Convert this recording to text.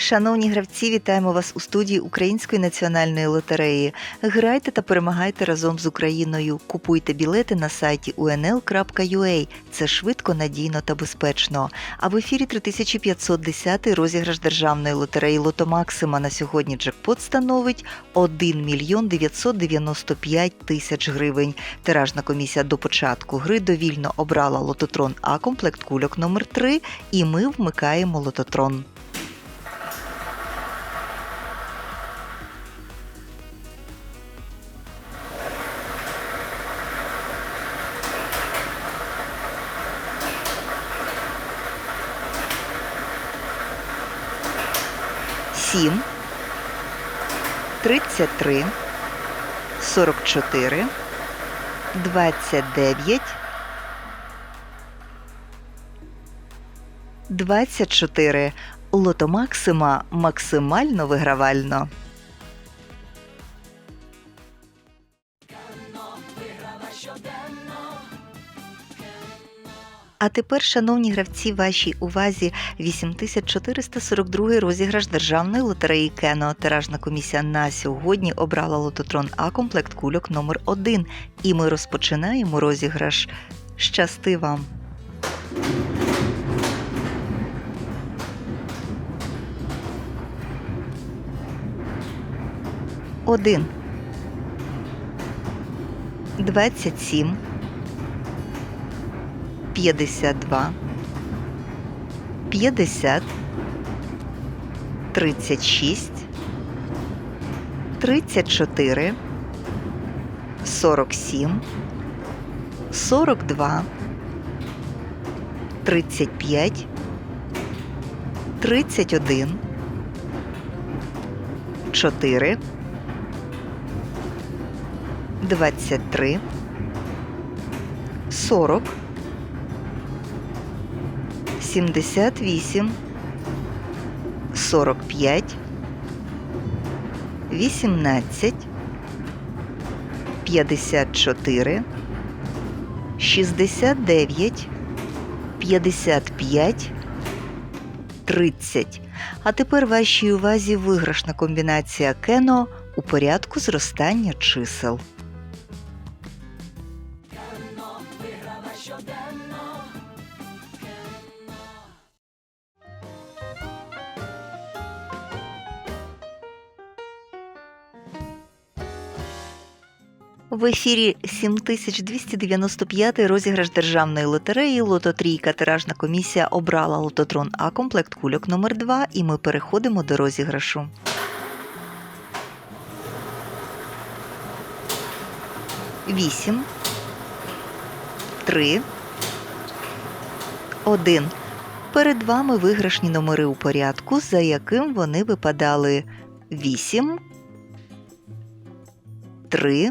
Шановні гравці, вітаємо вас у студії Української національної лотереї. Грайте та перемагайте разом з Україною. Купуйте білети на сайті unl.ua. Це швидко, надійно та безпечно. А в ефірі 3510 розіграш державної лотереї Лото Максима на сьогодні джекпот становить 1 мільйон 995 тисяч гривень. Тиражна комісія до початку гри довільно обрала лототрон А комплект кульок номер 3 і ми вмикаємо лототрон. Сім, тридцять три, сорок чотири, двадцять дев'ять, двадцять чотири. Лото Максима максимально вигравально. А тепер, шановні гравці, вашій увазі 8442 розіграш державної лотереї Кено. Тиражна комісія на сьогодні обрала лототрон А комплект кульок номер 1 І ми розпочинаємо розіграш. Щасти вам! Один. Двадцять сім. 52, 50, 36, 34, 47, 42, 35, 31, 4, 23, 40, 78, 45, 18, 54, 69, 55, 30. А тепер вашій увазі виграшна комбінація кено у порядку зростання чисел. В ефірі 7295 розіграш державної лотереї Лото Трійка. Тиражна комісія обрала лототрон А комплект кульок номер 2 і ми переходимо до розіграшу. Вісім. Три. Один. Перед вами виграшні номери у порядку, за яким вони випадали 8, 3,